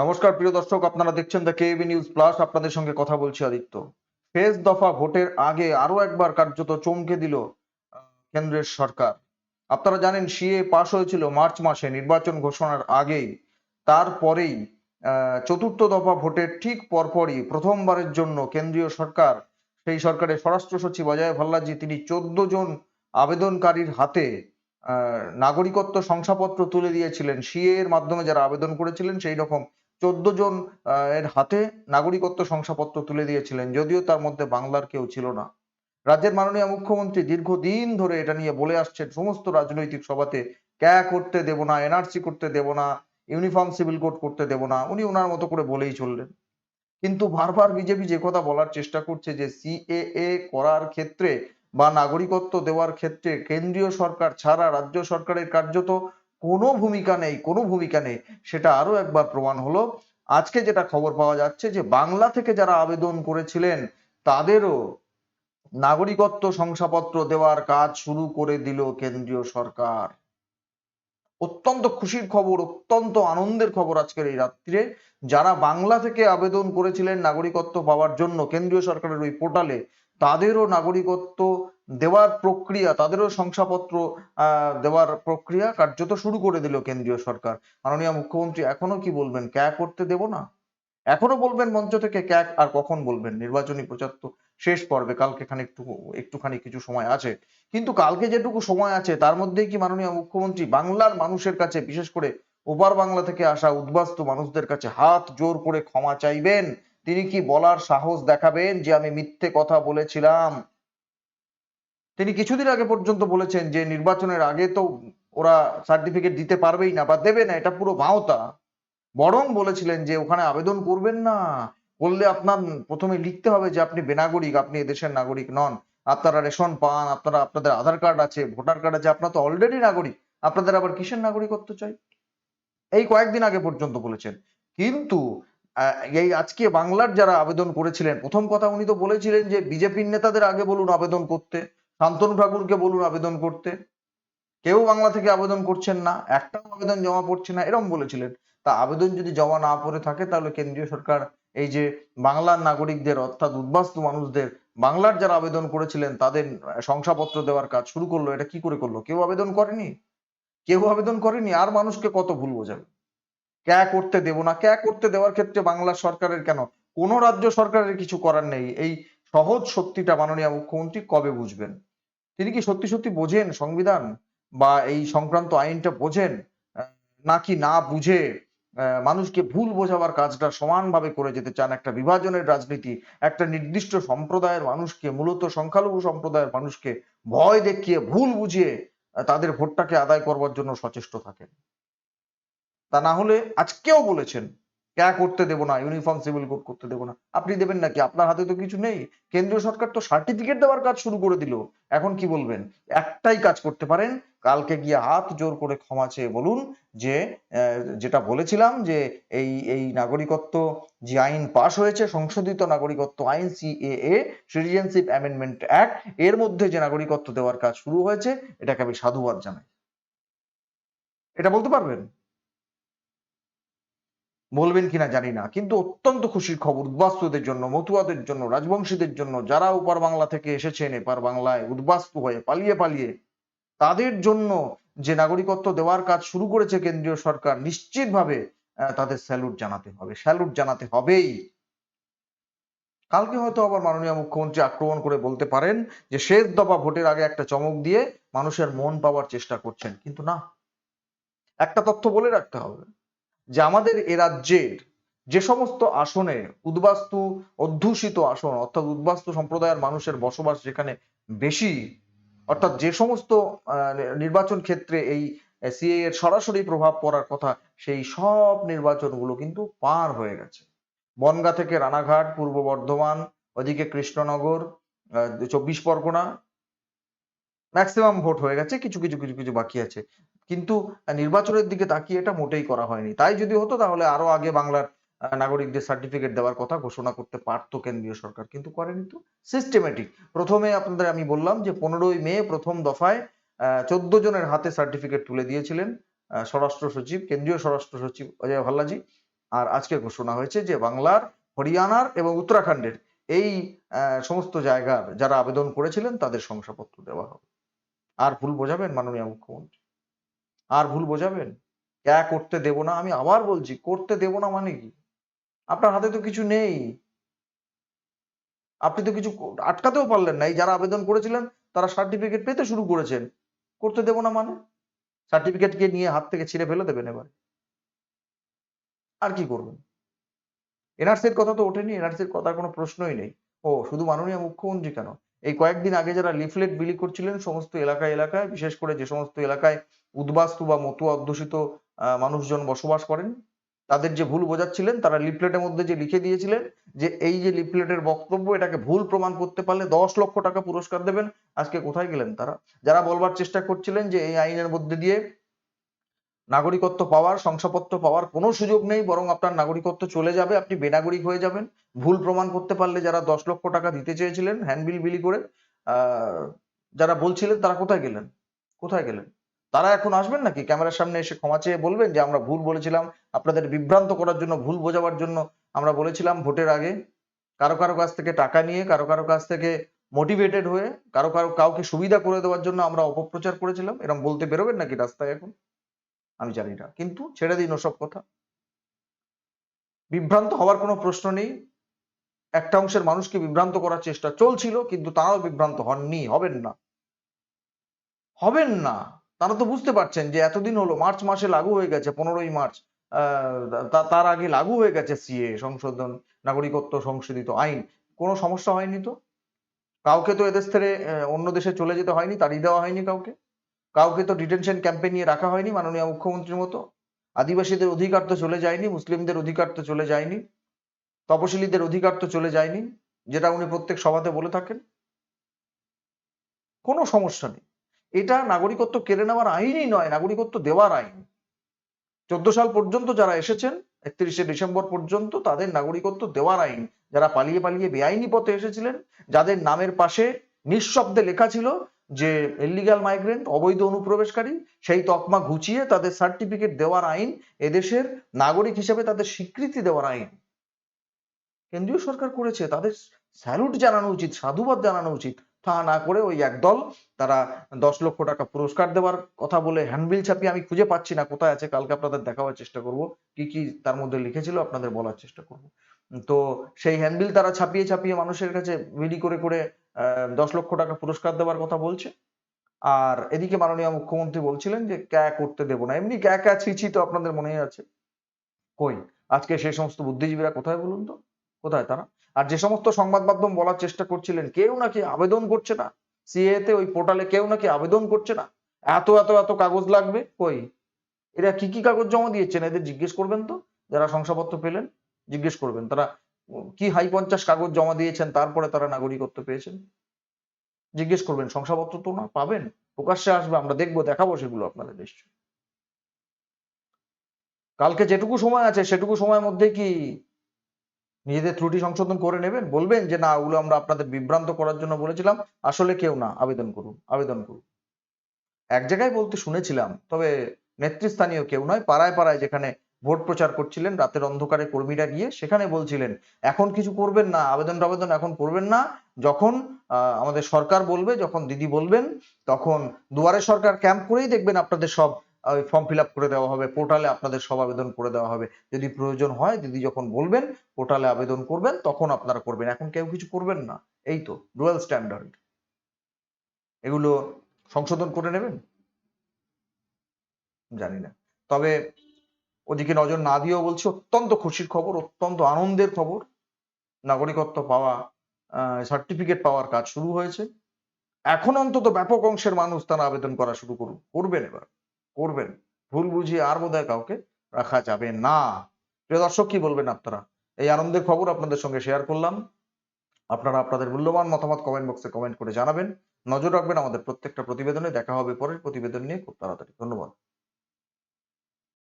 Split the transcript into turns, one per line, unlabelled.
নমস্কার, প্রিয় দর্শক, আপনারা দেখছেন দ্য কেবি নিউজ প্লাস আপনাদের সঙ্গে কথা বলছি আদিত্য। শেষ দফা ভোটের আগে আরও একবার কার্যত চমকে দিল কেন্দ্রের সরকার। আপনারা জানেন, সিএ পাশ হয়েছিল মার্চ মাসে নির্বাচন ঘোষণার আগেই। তারপরেই চতুর্থ দফা ভোটের ঠিক পরপরই প্রথমবারের জন্য কেন্দ্রীয় সরকার, সেই সরকারের স্বরাষ্ট্র সচিব অজয় ভাল্লাজি, তিনি চোদ্দ জন আবেদনকারীর হাতে নাগরিকত্ব শংসাপত্র তুলে দিয়েছিলেন। সিএ এর মাধ্যমে যারা আবেদন করেছিলেন, সেই রকম চোদ্দ জন এর হাতে নাগরিকত্ব শংসাপত্র তুলে দিয়েছিলেন, যদিও তার মধ্যে বাংলার কেউ ছিল না। রাজ্যের মাননীয় মুখ্যমন্ত্রী দীর্ঘদিন ধরে এটা নিয়ে বলে আসছেন, সমস্ত রাজনৈতিক সভাতে ক্যা করতে দেব না, এনআরসি করতে দেব না, ইউনিফর্ম সিভিল কোড করতে দেব না, উনি ওনার মতো করে বলেই চললেন। কিন্তু বারবার বিজেপি যে কথা বলার চেষ্টা করছে যে সিএএ করার ক্ষেত্রে বা নাগরিকত্ব দেওয়ার ক্ষেত্রে কেন্দ্রীয় সরকার ছাড়া রাজ্য সরকারের কার্যত কোনো ভূমিকা নেই, কোনো ভূমিকা নেই, সেটা আরও একবার প্রমাণ হলো। আজকে যেটা খবর পাওয়া যাচ্ছে যে, বাংলা থেকে যারা আবেদন করেছিলেন, তাদেরও নাগরিকত্ব শংসাপত্র দেওয়ার কাজ শুরু করে দিল কেন্দ্রীয় সরকার। অত্যন্ত খুশির খবর, অত্যন্ত আনন্দের খবর আজকের এই রাত্রিরে। যারা বাংলা থেকে আবেদন করেছিলেন নাগরিকত্ব পাওয়ার জন্য কেন্দ্রীয় সরকারের ওই পোর্টালে, তাদেরও নাগরিকত্ব দেওয়ার প্রক্রিয়া, তাদেরও শংসাপত্র দেওয়ার প্রক্রিয়া কার্যত শুরু করে দিল কেন্দ্রীয় সরকার। মাননীয় মুখ্যমন্ত্রী এখনও কি বলবেন? ক্যা করতে দেব না? এখনও বলবেন মঞ্চ থেকে ক্যাক আর কখন বলবেন? নির্বাচনী প্রচার তো শেষ পর্বে, কালকে খানিক একটু একটুখানি কিছু সময় আছে। কিন্তু কালকে যেটুকু সময় আছে, তার মধ্যে কি মাননীয় মুখ্যমন্ত্রী বাংলার মানুষের কাছে, বিশেষ করে ওপার বাংলা থেকে আসা উদ্বাস্তু মানুষদের কাছে হাত জোর করে ক্ষমা চাইবেন? তিনি কি বলার সাহস দেখাবেন যে আমি মিথ্যে কথা বলেছিলাম? তিনি কিছুদিন আগে পর্যন্ত বলেছেন যে নির্বাচনের আগে তো ওরা সার্টিফিকেট দিতে পারবেই না বা দেবে না, এটা পুরো ভাওতা। বরং বলেছিলেন যে ওখানে আবেদন করবেন না, করলে আপনার প্রথমে লিখতে হবে যে আপনি বেনাগরিক, আপনি এদেশের নাগরিক নন। আপনারা রেশন পান, আপনারা, আপনাদের আধার কার্ড আছে, ভোটার কার্ড আছে, আপনার তো অলরেডি নাগরিক। আপনাদের আবার কিসের নাগরিকত্ব চাই? এই কয়েকদিন আগে পর্যন্ত বলেছেন। কিন্তু এই আজকে বাংলার যারা আবেদন করেছিলেন, প্রথম কথা উনি তো বলেছিলেন যে বিজেপির নেতাদের আগে বলুন আবেদন করতে। শান্তনু ঠাকুরকে বলুন আবেদন করতে। কেউ বাংলা থেকে আবেদন করছেন না, একটাও আবেদন জমা পড়ছে না, এরম বলেছিলেন। তা আবেদন যদি জমা না পড়ে থাকে, তাহলে কেন্দ্রীয় সরকার এই যে বাংলার নাগরিকদের, অর্থাৎ উদ্বাস্তু মানুষদের, বাংলার যারা আবেদন করেছিলেন, তাদের শংসাপত্র দেওয়ার কাজ শুরু করল, এটা কি করে করল? কেউ আবেদন করেনি? কেউ আবেদন করেনি, আর মানুষকে কত ভুল বোঝাবে? ক্যা করতে দেব না, ক্যা করতে দেওয়ার ক্ষেত্রে বাংলা সরকারের কেন? কোন রাজ্য সরকারের কিছু করার নেই। এই সহজ সত্যিটা মাননীয় মুখ্যমন্ত্রী কবে বুঝবেন? তিনি কি সত্যি সত্যি বোঝেন সংবিধান? বা এই সংক্রান্ত আইনটা বোঝেন? নাকি না বুঝে মানুষকে ভুল বোঝাবার কাজটা সমানভাবে করে যেতে চান একটা বিভাজনের রাজনীতি? একটা নির্দিষ্ট সম্প্রদায়ের মানুষকে, মূলত সংখ্যালঘু সম্প্রদায়ের মানুষকে ভয় দেখিয়ে, ভুল বুঝিয়ে তাদের ভোটটাকে আদায় করবার জন্য সচেষ্ট থাকেন। তা না হলে আজকেও বলেছেন ক্যা করতে দেবো না? ইউনিফর্ম সিভিল কোড করতে দেবো না। আপনি দেবেন নাকি? আপনার হাতে তো কিছু নেই। কেন্দ্রীয় সরকার তো সার্টিফিকেট দেওয়ার কাজ শুরু করে দিল। এখন কি বলবেন? একটাই কাজ করতে পারেন, কালকে গিয়ে হাত জোর করে ক্ষমা চেয়ে বলুন যে যেটা বলেছিলাম যে, এই এই নাগরিকত্ব যে আইন পাশ হয়েছে, সংশোধিত নাগরিকত্ব আইন সিএএ সিটিজেনশিপ অ্যামেন্ডমেন্ট অ্যাক্ট এর মধ্যে যে নাগরিকত্ব দেওয়ার কাজ শুরু হয়েছে, এটাকে আমি সাধুবাদ জানাই। এটা বলতে পারবেন? বলবেন কিনা জানি না। কিন্তু অত্যন্ত খুশির খবর, উদ্বাস্তুদের জন্য, মতুয়াদের জন্য, রাজবংশীদের জন্য, যারা উপার বাংলা থেকে এসেছেন, এপার বাংলায় উদ্বাস্তু হয়ে পালিয়ে পালিয়ে, তাদের জন্য যে নাগরিকত্ব দেওয়ার কাজ শুরু করেছে কেন্দ্রীয় সরকার, নিশ্চিতভাবে তাদের স্যালুট জানাতে হবে। স্যালুট জানাতে হবেই। কালকে হয়তো আবার মাননীয় মুখ্যমন্ত্রী আক্রমণ করে বলতে পারেন যে, শেষ দফা ভোটের আগে একটা চমক দিয়ে মানুষের মন পাওয়ার চেষ্টা করছেন। কিন্তু না। একটা তথ্য বলে রাখতে হবে। যে আমাদের এ রাজ্যের যে সমস্ত আসনে উদ্বাস্তু, অধ্যুষিত আসন, অর্থাৎ উদ্বাস্তু সম্প্রদায়ের মানুষের বসবাস যেখানে বেশি, অর্থাৎ যে সমস্ত নির্বাচন ক্ষেত্রে এই সিএ এর সরাসরি প্রভাব পড়ার কথা, সেই সব নির্বাচনগুলো কিন্তু পার হয়ে গেছে। বনগা থেকে রানাঘাট, পূর্ব বর্ধমান, ওদিকে কৃষ্ণনগর চব্বিশ পরগনা ম্যাক্সিমাম ভোট হয়ে গেছে, কিছু কিছু কিছু কিছু বাকি আছে। কিন্তু নির্বাচনের দিকে তাকিয়ে এটা মোটেই করা হয়নি। তাই যদি হতো তাহলে আরও আগে বাংলার নাগরিকদের সার্টিফিকেট দেওয়ার কথা ঘোষণা করতে পারতো কেন্দ্রীয় সরকার, কিন্তু করেনি তো। সিস্টেমেটিক প্রথমে আপনাদের আমি বললাম যে পনেরোই মে প্রথম দফায় চোদ্দ জনের হাতে সার্টিফিকেট তুলে দিয়েছিলেন স্বরাষ্ট্র সচিব, কেন্দ্রীয় স্বরাষ্ট্র সচিব অজয় ভাল্লাজি। আর আজকে ঘোষণা হয়েছে যে বাংলার, হরিয়ানার এবং উত্তরাখণ্ডের এই সমস্ত জায়গার যারা আবেদন করেছিলেন তাদের শংসাপত্র দেওয়া হবে। আর ভুল বোঝাবেন মাননীয় মুখ্যমন্ত্রী। আর ভুল বোঝাবেন? ক্যা করতে দেব না? আমি আবার বলছি, করতে দেব না মানে কি? আপনার হাতে তো কিছু নেই। আপনি তো কিছু আটকাতেও পারলেন না। এই যারা আবেদন করেছিলেন, তারা সার্টিফিকেট পেতে শুরু করেছেন। করতে দেব না মানে? সার্টিফিকেটকে নিয়ে হাত থেকে ছিঁড়ে ফেলে দেবেন এবার। আর কি করবেন? এনআরসির কথা তো ওঠেনি। এনআরসির কথার কোনো প্রশ্নই নেই। ও, শুধু মাননীয় মুখ্যমন্ত্রী কেন? এই কয়েকদিন আগে যারা লিফলেট বিলি করছিলেন, সমস্ত এলাকায় এলাকায়, বিশেষ করে যে সমস্ত এলাকায় উদ্বাস্তু বা মতুয়া অধ্যুষিত মানুষজন বসবাস করেন, তাদের যে ভুল বোঝাচ্ছিলেন, তারা লিফলেটের মধ্যে যে লিখে দিয়েছিলেন যে, এই যে লিফলেটের বক্তব্য, এটাকে ভুল প্রমাণ করতে পারলে দশ লক্ষ টাকা পুরস্কার দেবেন। আজকে কোথায় গেলেন তারা? যারা বলবার চেষ্টা করছিলেন যে, এই আইনের মধ্যে দিয়ে নাগরিকত্ব পাওয়ার, শংসাপত্র পাওয়ার কোনো সুযোগ নেই, বরং আপনার নাগরিকত্ব চলে যাবে, আপনি বেনাগরিক হয়ে যাবেন। ভুল প্রমাণ করতে পারলে যারা দশ লক্ষ টাকা দিতে চেয়েছিলেন হ্যান্ডবিল বিলি করে যারা বলছিলেন তারা কোথায় গেলেন? কোথায় গেলেন? তারা এখন আসবেন নাকি? ক্যামেরার সামনে এসে ক্ষমা চেয়ে বলবেন যে, আমরা ভুল বলেছিলাম, আপনাদের বিভ্রান্ত করার জন্য, ভুল বোঝাবার জন্য আমরা বলেছিলাম ভোটের আগে। কারও কারও কাছ থেকে টাকা নিয়ে, কারও কারও কাছ থেকে মোটিভেটেড হয়ে, কারও কারও কাউকে সুবিধা করে দেওয়ার জন্য আমরা অপপ্রচার করেছিলাম। এরকম বলতে বেরোবেন নাকি রাস্তায় এখন? আমি জানি না। কিন্তু ছেড়ে দিন ওসব কথা। বিভ্রান্ত হওয়ার কোনো প্রশ্ন নেই। একটা অংশের মানুষকে বিভ্রান্ত করার চেষ্টা চলছিল, কিন্তু তারাও বিভ্রান্ত হননি, হবেন না। হবেন না। তারা তো বুঝতে পারছেন যে এতদিন হলো, মার্চ মাসে লাগু হয়ে গেছে, পনেরোই মার্চ। তার আগে লাগু হয়ে গেছে সিএ, সংশোধন, নাগরিকত্ব সংশোধিত আইন। কোনো সমস্যা হয়নি তো? কাউকে তো এদেশ থেকে অন্য দেশে চলে যেতে হয়নি, তাড়িয়ে দেওয়া হয়নি কাউকে? কাউকে তো ডিটেনশন ক্যাম্পে নিয়ে রাখা হয়নি মাননীয় মুখ্যমন্ত্রীর মতো। আদিবাসীদের অধিকার তো চলে যায়নি, মুসলিমদের অধিকার তো চলে যায়নি, তপশিলীদের অধিকার তো চলে যায়নি, যেটা উনি প্রত্যেক সভাতে বলে থাকেন। কোনো সমস্যা নেই। এটা নাগরিকত্ব কেড়ে নেওয়ার আইনই নয়, নাগরিকত্ব দেওয়ার আইন। চোদ্দ সাল পর্যন্ত যারা এসেছেন, একত্রিশে ডিসেম্বর পর্যন্ত তাদের নাগরিকত্ব দেওয়ার আইন, যারা পালিয়ে পালিয়ে বেআইনি পথে এসেছিলেন, যাদের নামের পাশে নিঃশব্দে লেখা ছিল যে ইলিগাল মাইগ্রেন্ট অবৈধ অনুপ্রবেশকারী, সেই তকমা ঘুচিয়ে তাদের সার্টিফিকেট দেওয়ার আইন এদেশের নাগরিক হিসেবে তাদের স্বীকৃতি দেওয়ার আইন। কেন্দ্রীয় সরকার করেছে, তাদের স্যালুট জানানো উচিত, সাধুবাদ জানানো উচিত। তা না করে ওই একদল, তারা দশ লক্ষ টাকা পুরস্কার দেওয়ার কথা বলে হ্যান্ডবিল ছাপিয়ে আমি খুঁজে পাচ্ছি না, কোথায় আছে, কালকে আপনাদের দেখাবার চেষ্টা করব, কি কি তার মধ্যে লিখেছিল আপনাদের বলার চেষ্টা করব। তো সেই হ্যান্ডবিল তারা ছাপিয়ে ছাপিয়ে মানুষের কাছে বিলি করে করে দশ লক্ষ টাকা পুরস্কার দেওয়ার কথা বলছে। আর এদিকে মাননীয় মুখ্যমন্ত্রী বলছিলেন যে, ক্যা করতে দেবো না। এমনি ক্যা ক্যা ছিছি তো আপনাদের মনেই আছে। কই? আজকে সেই সমস্ত বুদ্ধিজীবীরা কোথায় বলুন তো? কোথায় তারা? আর যে সমস্ত সংবাদ মাধ্যম বলার চেষ্টা করছিলেন, কেউ নাকি আবেদন করছে না? সিএ তে ওই পোর্টালে কেউ নাকি আবেদন করছে না? এত এত এত কাগজ লাগবে? কই? এরা কি কি কাগজ জমা দিয়েছেন? এদের জিজ্ঞেস করবেন তো? যারা শংসাপত্র পেলেন, জিজ্ঞেস করবেন। তারা কি হাই পঞ্চাশ কাগজ জমা দিয়েছেন, তারপরে তারা নাগরিকত্ব পেয়েছেন? জিজ্ঞেস করবেন, শংসাপত্র তো না, পাবেন? প্রকাশ্যে আসবে, আমরা দেখব, দেখাবো সেগুলো আপনাদের নিশ্চয়ই। কালকে যেটুকু সময় আছে, সেটুকু সময়ের মধ্যে কি নিজেদের ত্রুটি সংশোধন করে নেবেন? বলবেন যে, না, ওগুলো আমরা আপনাদের বিভ্রান্ত করার জন্য বলেছিলাম, আসলে কেউ না, আবেদন করুন আবেদন করুন। এক জায়গায় বলতে শুনেছিলাম, তবে নেতৃস্থানীয় কেউ নয়, পাড়ায় পাড়ায় যেখানে ভোট প্রচার করছিলেন, রাতের অন্ধকারে কর্মীরা গিয়ে সেখানে বলছিলেন, এখন কিছু করবেন না আবেদন টাবেদন এখন করবেন না। যখন আমাদের সরকার বলবে, যখন দিদি বলবেন, তখন দুয়ারে সরকার ক্যাম্প করেই দেখবেন আপনাদের সব ফর্ম ফিল করে দেওয়া হবে পোর্টালে আপনাদের সব আবেদন করে দেওয়া হবে। যদি প্রয়োজন হয়, দিদি যখন বলবেন পোর্টালে আবেদন করবেন, তখন আপনারা করবেন। এখন কেউ কিছু করবেন না। এই তো ডুয়াল স্ট্যান্ডার্ড এগুলো সংশোধন করে নেবেন? জানি না। তবে ওদিকে নজর না দিয়েও বলছি, অত্যন্ত খুশির খবর, অত্যন্ত আনন্দের খবর। নাগরিকত্ব পাওয়া সার্টিফিকেট পাওয়ার কাজ শুরু হয়েছে। এখন অন্তত ব্যাপক অংশের মানুষ তারা আবেদন করা শুরু করুন। করবেন এবার, করবেন। ভুল বুঝিয়ে আর বোধহয় কাউকে রাখা যাবে না। প্রিয় দর্শক, কি বলবেন আপনারা? এই আনন্দের খবর আপনাদের সঙ্গে শেয়ার করলাম। আপনারা আপনাদের মূল্যবান মতামত কমেন্ট বক্সে কমেন্ট করে জানাবেন। নজর রাখবেন আমাদের প্রত্যেকটা প্রতিবেদনে। দেখা হবে পরের প্রতিবেদন নিয়ে খুব তাড়াতাড়ি। ধন্যবাদ।